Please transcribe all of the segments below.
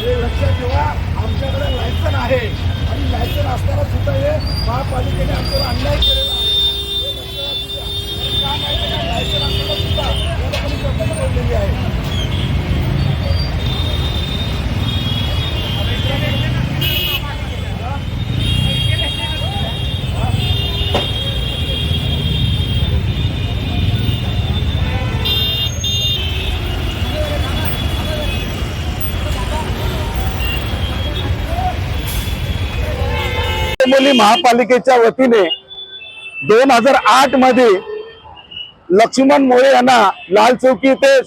हे लक्षात ठेवा. आमच्याकडे लायसन आहे. आणि लायसन असताना सुद्धा हे महापालिकेने आमच्यावर अन्याय केला आहे हे लक्षात असू द्या. कारण का माहिती आहे का? लायसन असताना सुद्धा या लोकांनी जप्त ठेवलेली आहे डोंबिवली महापालिकेच्या वतीने दोन हजार आठमध्ये लक्ष्मण मोरे यांना लाल चौकी ते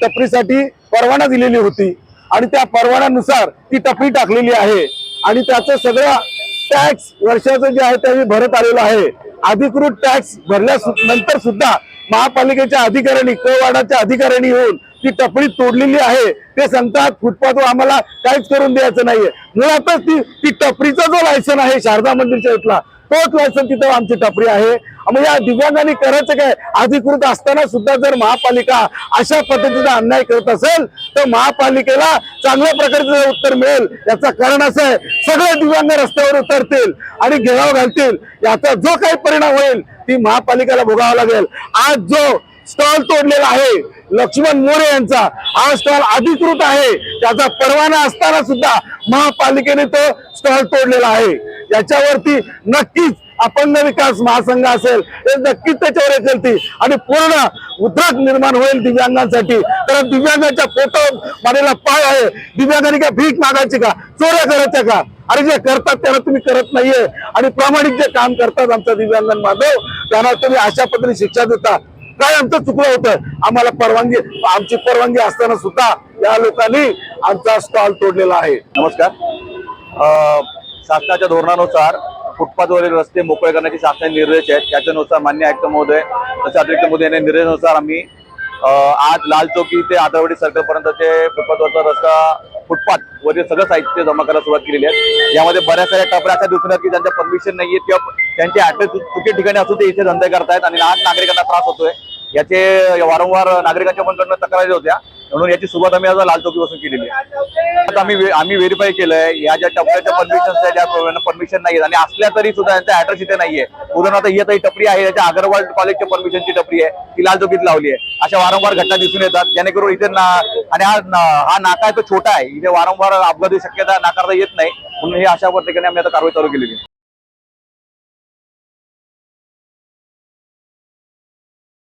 टपरीसाठी परवाना दिलेली होती. आणि त्या परवान्यानुसार ती टपरी टाकलेली आहे. आणि त्याचं सगळं टॅक्स वर्षाचं जे आहे ते भरत आलेलं आहे. अधिकृत टॅक्स भरल्या नंतर सुद्धा महापालिकेच्या अधिकाऱ्यांनी कवाडाच्या अधिकाऱ्यांनी येऊन ती टपरी तोडलेली आहे. ते सांगतात फुटपाथवर आम्हाला काहीच करून द्यायचं नाहीये. मुळातच ती ती टपरीचा जो लायसन आहे शारदा मंदिरच्या इथला तोच लायसन तिथं आमची टपरी आहे. मग या दिव्यांगांनी करायचं काय? अधिकृत असताना सुद्धा जर महापालिका अशा पद्धतीचा अन्याय करत असेल तर महापालिकेला चांगल्या प्रकारचं उत्तर मिळेल. याचं कारण असं आहे सगळे दिव्यांग रस्त्यावर उतरतील आणि घेराव घालतील. याचा जो काही परिणाम होईल ती महापालिकेला भोगावा लागेल. आज जो स्टॉल तोडलेला आहे लक्ष्मण मोरे यांचा हा स्टॉल अधिकृत आहे. त्याचा परवाना असताना सुद्धा महापालिकेने तो स्टॉल तोडलेला आहे. याच्यावरती नक्कीच अपंग विकास महासंघ असेल नक्कीच त्याच्यावर येतील आणि पूर्ण उद्रेक निर्माण होईल दिव्यांगांसाठी. कारण दिव्यांगाच्या पोटावर मारेला पाय आहे. दिव्यांगांनी का भीक मागायची का? चोऱ्या करायच्या का? आणि जे करतात त्यांना तुम्ही करत नाहीये. आणि प्रामाणिक जे काम करतात आमच्या दिव्यांगां माधव त्यांना तुम्ही अशा पद्धतीने शिक्षा देता. काय आमचं चुकलं होतं? आम्हाला परवानगी आमची परवानगी असताना सुद्धा या लोकांनी आमचा स्टॉल तोडलेला आहे. नमस्कार. शासनाच्या धोरणानुसार फुटपाथवरील रस्ते मोकळे करण्याचे शासनाचे निर्देश आहेत. त्याच्यानुसार मान्य आयुक्त महोदय तसे अतिरिक्त महोदय यांनी निर्देशानुसार आम्ही आज लाल चौकी ते आदरवाडी सर्कलपर्यंतचे फुटपाथवरचा रस्ता फुटपाथ वरील सगळं साहित्य जमा करायला सुरुवात केलेली आहे. यामध्ये बऱ्याच साऱ्या टपऱ्या अशा दिसून की त्यांच्या परमिशन नाहीये किंवा त्यांचे ऍड्रेस चुकी ठिकाणी असून ते इथे धंदे करतायत आणि लहान नागरिकांना त्रास होतोय. याचे वारंवार नागरिकांच्या पण तक्रारी होत्या. म्हणून याची सुरुवात आम्ही आज लाल चौकीपासून केलेली आहे. आता आम्ही आम्ही व्हेरीफाय केलंय या ज्या टपऱ्याच्या परमिशन आहेत त्या परमिशन नाहीये आणि असल्या तरी सुद्धा यांचा ऍड्रेस इथे नाहीये उदाहरणार्थ ही आता ही टपरी आहे याच्या अगरवाल कॉलेजच्या परमिशनची टपरी आहे. ती लाल चौकीत लावली आहे. अशा वारंवार घटना दिसून येतात. जेणेकरून इथे ना आणि हा हा नाका आहे तो छोटा आहे. इथे वारंवार अपघाती शक्यता नाकारता येत नाही. म्हणून हे अशा पद्धतीने आम्ही आता कारवाई चालू केलेली आहे.